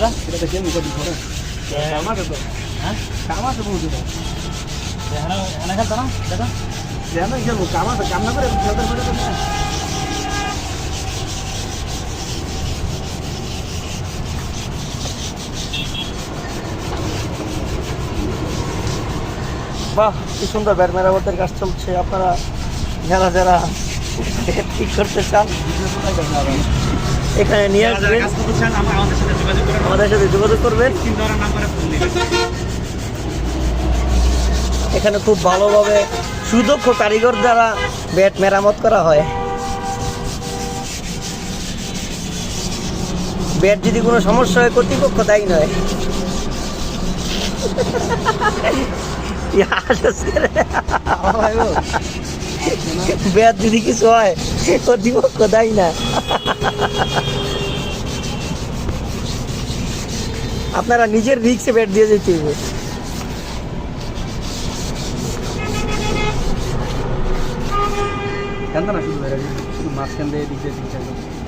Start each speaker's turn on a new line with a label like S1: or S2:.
S1: দাদা
S2: দেখে তো।
S1: হ্যাঁ?
S2: কামাতে
S1: খেলতো না দাদা
S2: খেলব কামাতে কাম না করে খেলতে পারে তো না
S3: বাহ কি সুন্দর ব্যাট মেরামতের কাজ চলছে। আপনারা যারা যারা ঠিক করতে চান এখানে নিয়ে আসবেন।
S1: সাথে যোগাযোগ
S3: করবেন এখানে খুব ভালোভাবে সুদক্ষ কারিগর দ্বারা ব্যাট মেরামত করা হয়। ব্যাট যদি কোনো সমস্যা হয়, কর্তৃপক্ষ দায়ী নয়। ব্যাট যদি কিছু হয়, কর্তৃপক্ষ দায়ী না। আপনারা নিজের রিক্সে ব্যাট দিয়ে যেতে হবে
S2: কেন না শুধু শুধু মাঝখান দিয়ে দিক দিয়ে দিক দিয়ে